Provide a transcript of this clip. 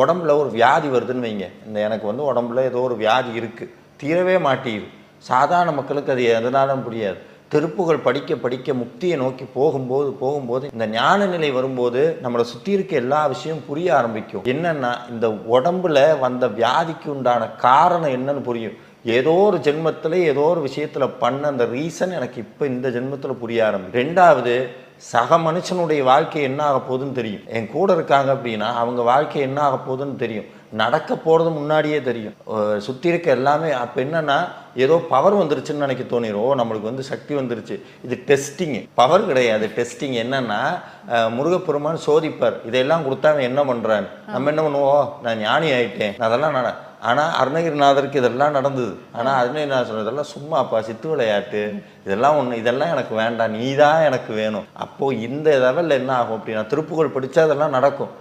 உடம்புல ஒரு வியாதி வருதுன்னு வைங்க. இந்த எனக்கு வந்து உடம்புல ஏதோ ஒரு வியாதி இருக்குது தீரவே மாட்டேங்குது. சாதாரண மக்களுக்கு அது எதனாலும் புரியாது திருப்புகள் படிக்க படிக்க முக்தியை நோக்கி போகும்போது போகும்போது இந்த ஞான நிலை வரும்போது நம்மளை சுற்றி இருக்க எல்லா விஷயமும் புரிய ஆரம்பிக்கும். என்னன்னா இந்த உடம்புல வந்த வியாதிக்கு உண்டான காரணம் என்னன்னு புரியும். ஏதோ ஒரு ஜென்மத்தில் ஏதோ ஒரு விஷயத்தில் பண்ண அந்த ரீசன் எனக்கு இப்போ இந்த ஜென்மத்தில் புரிய ஆரம்பிக்கும் ரெண்டாவது சக மனுஷனுடைய வாழ்க்கை என்ன ஆக போகுதுன்னு தெரியும். என் கூட இருக்காங்க அப்படின்னா அவங்க வாழ்க்கை என்ன ஆக போகுதுன்னு தெரியும். நடக்க போகிறது முன்னாடியே தெரியும். சுற்றி இருக்க எல்லாமே அப்போ என்னன்னா ஏதோ பவர் வந்துருச்சுன்னு நினைக்க தோணிடும் நம்மளுக்கு வந்து சக்தி வந்துருச்சு. இது டெஸ்டிங்கு பவர் கிடையாது. டெஸ்டிங் என்னன்னா முருகப்பெருமான் சோதிப்பார். இதெல்லாம் கொடுத்தா அவன் என்ன பண்றான் நம்ம என்ன பண்ணுவோம்? நான் ஞானி ஆயிட்டேன். அதெல்லாம் நான் ஆனால் அருணகிரிநாதருக்கு இதெல்லாம் நடந்தது. ஆனால் அருணகிரிநாதர் சொன்னது இதெல்லாம் சும்மாப்பா சித்து விளையாட்டு இதெல்லாம் ஒன்று இதெல்லாம் எனக்கு வேண்டாம் நீ தான் எனக்கு வேணும். அப்போது இந்த லெவலில் என்ன ஆகும்? அப்படின்னா திருப்புகழ் படித்தா அதெல்லாம் நடக்கும்.